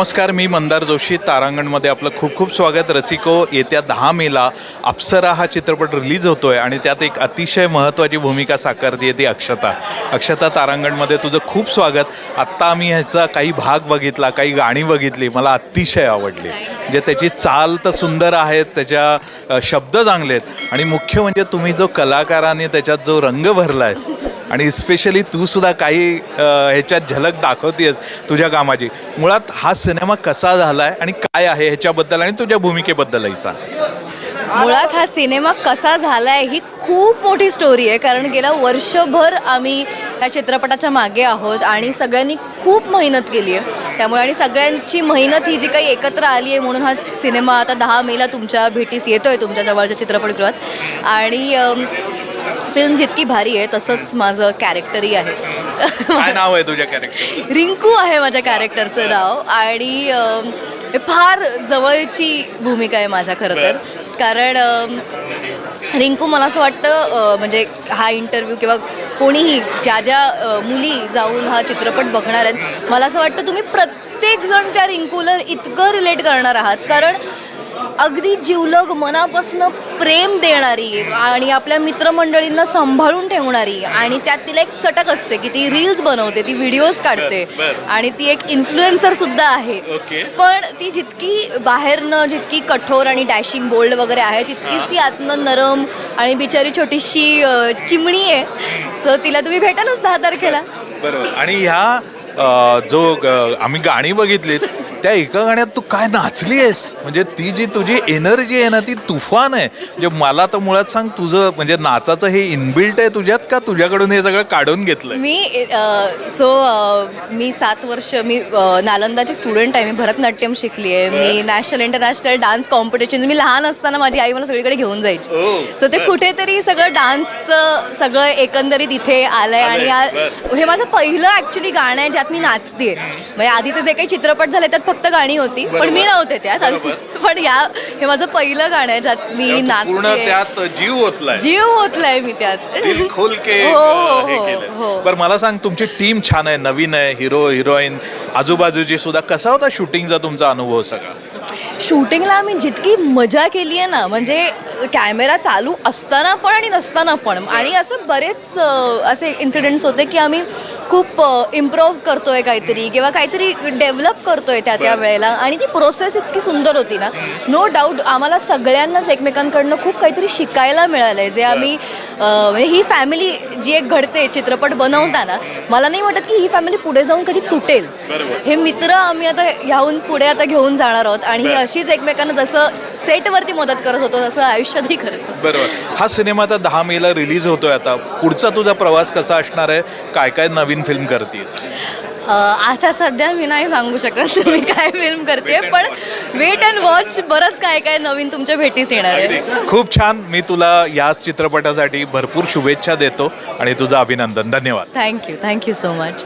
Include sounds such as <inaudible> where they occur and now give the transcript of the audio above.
नमस्कार मी मंदार जोशी तारांगणमध्ये आपलं खूप खूप स्वागत. रसिको येत्या दहा मेला अप्सरा हा चित्रपट रिलीज होतोय आणि त्यात एक अतिशय महत्त्वाची भूमिका साकारते ती अक्षता. अक्षता तारांगणमध्ये तुझं खूप स्वागत. आत्ता आम्ही ह्याचा काही भाग बघितला काही गाणी बघितली मला अतिशय आवडली. म्हणजे त्याची चाल तर सुंदर आहेत त्याच्या शब्द चांगले आहेत. आणि मुख्य म्हणजे तुम्ही जो कलाकाराने त्याच्यात जो रंग भरला आहेस आणि स्पेशली तू सुद्धा काही ह्याच्यात झलक दाखवतेस तुझ्या कामाची. मुळात हा सिनेमा कसा झाला आहे आणि काय आहे ह्याच्याबद्दल आणि तुझ्या भूमिकेबद्दलही सांग. मुळात हा सिनेमा कसा झाला आहे ही खूप मोठी स्टोरी आहे कारण गेल्या वर्षभर आम्ही या चित्रपटाच्या मागे आहोत आणि सगळ्यांनी खूप मेहनत केली आहे. त्यामुळे आणि सगळ्यांची मेहनत ही जी काही एकत्र आली आहे म्हणून हा सिनेमा आता दहा मेला तुमच्या भेटीस येतो आहे तुमच्या जवळच्या चित्रपटगृहात. आणि फिल्म जितकी भारी आहे तसंच माझं कॅरेक्टरही आहे. काय नाव आहे तुझ्या कॅरेक्टर रिंकू आहे माझ्या कॅरेक्टरचं नाव. आणि हे फार जवळची भूमिका आहे माझ्या खरं तर. कारण रिंकू मला असं वाटतं अ, म्हणजे हा इंटरव्ह्यू किंवा कोणीही ज्या ज्या अ, मुली जाऊन हा चित्रपट बघणार आहेत मला असं वाटतं तुम्ही प्रत्येकजण त्या रिंकूला इतकं रिलेट करणार आहात. कारण अगदी जिवलग मनापासून प्रेम देणारी आणि आपल्या मित्रमंडळींना सांभाळून ठेवणारी आणि त्यात तिला एक चटक असते की ती रील्स बनवते ती व्हिडिओज काढते. आणि ती एक इन्फ्लुएन्सर सुद्धा आहे. ओके. पण ती जितकी बाहेरनं जितकी कठोर आणि डॅशिंग बोल्ड वगैरे आहे तितकीच ती आतनं नरम आणि बिचारी छोटीशी चिमणी आहे. सो तिला तुम्ही भेटालच दहा तारखेला. बरोबर. आणि ह्या जो आम्ही गाणी बघितलीत त्या एका गाण्यात तू काय नाचली आहेस म्हणजे ती जी तुझी एनर्जी आहे ना ती तुफान आहे. म्हणजे मला तर मुळात सांग तुझं म्हणजे नाचाचं हे इनबिल्ट आहे तुझ्यात का तुझ्याकडून हे सगळं काढून घेतलंय? मी सो मी सात वर्ष मी नालंदाची स्टुडंट आहे. मी भरतनाट्यम शिकली आहे मी नॅशनल इंटरनॅशनल डान्स कॉम्पिटिशन मी लहान असताना माझी आई मला सगळीकडे घेऊन जायची. सो ते कुठेतरी सगळं डान्सचं सगळं एकंदरीत इथे आलंय आणि हे माझं पहिलं ॲक्च्युली गाणं आहे ज्यात मी नाचते म्हणजे आधीचे जे काही चित्रपट झाले त्यात फक्त गाणी होती पण मी. नव्हते त्यात. पण या हे माझं पहिलं गाणं आहे ज्यात मी पूर्ण नाचते त्यात जीव ओतलाय जीव होतलाय मी त्यात दिल खोल के हो, हो, हे. हो. बरं मला सांग तुमची टीम छान आहे नवीन आहे हिरो हिरोईन आजूबाजूची सुद्धा कसा होता शूटिंगचा तुमचा अनुभव सगळा शूटिंगला आम्ही जितकी मजा केली आहे ना म्हणजे कॅमेरा चालू असताना पण आणि नसताना पण. आणि असं बरेच असे इन्सिडेंट्स होते की आम्ही खूप इम्प्रूव्ह करतोय काहीतरी किंवा काहीतरी डेव्हलप करतोय त्या त्या बरं. वेळेला. आणि ती प्रोसेस इतकी सुंदर होती ना. नो डाऊट आम्हाला सगळ्यांनाच एकमेकांकडनं खूप काहीतरी शिकायला मिळालं आहे जे आम्ही म्हणजे ही फॅमिली जी एक घडते चित्रपट बनवताना मला नाही वाटत की ही फॅमिली पुढे जाऊन कधी तुटेल. हे मित्र आम्ही आता ह्याहून पुढे आता घेऊन जाणार आहोत आणि ही. अशीच एकमेकांना जसं सेटवरती मदत करत होतो तसं आयुष्यातही करतो बरोबर. हा सिनेमा आता दहा मेला रिलीज होतोय आता. पुढचा तुझा प्रवास कसा असणार आहे? काय काय नवीन फिल्म करतीस? आता सध्या मी नाही सांगू शकत <laughs> मी काय फिल्म करते पण वेट अँड वॉच बरंच काय काय नवीन तुमच्या भेटीस येणार आहे. खूप छान. मी तुला या चित्रपटासाठी भरपूर शुभेच्छा देतो आणि तुझं अभिनंदन. धन्यवाद. Thank you thank you so much